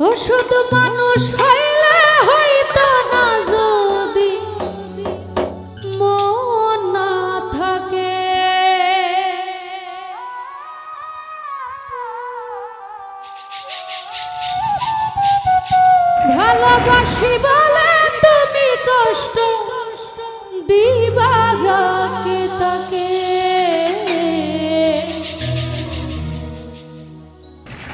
ওষুধ মানুষ হইলে হইতো না যদি মন না থাকে। ভালোবাসি বলে তুমি কষ্ট দিবা যাকে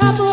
trouble.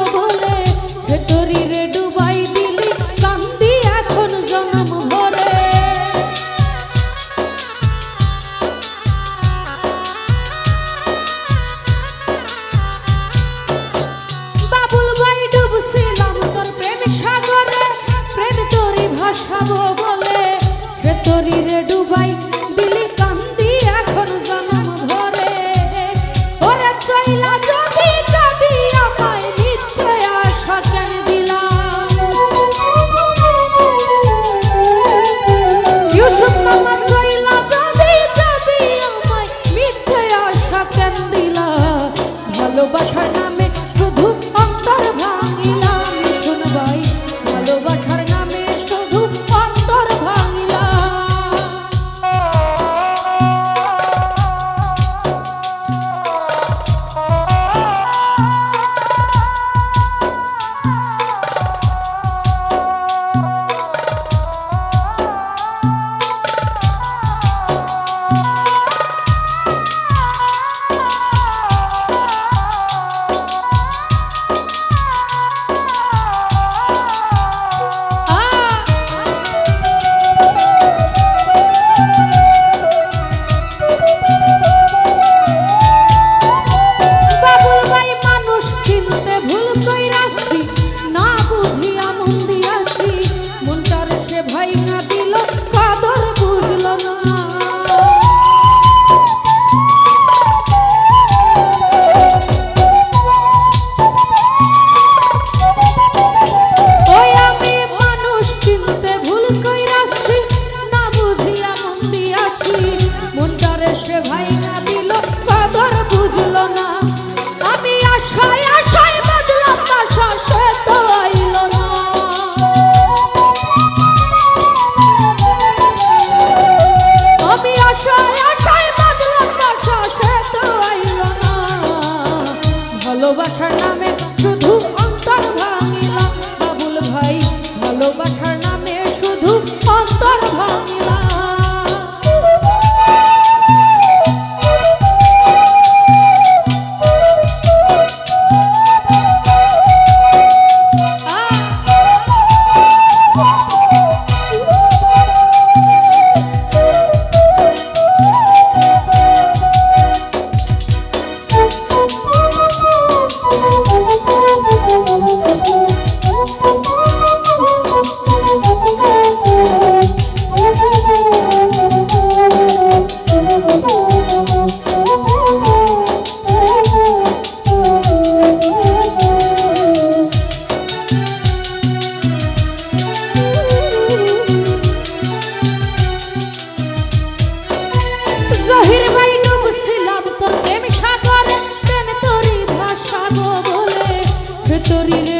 শরীরে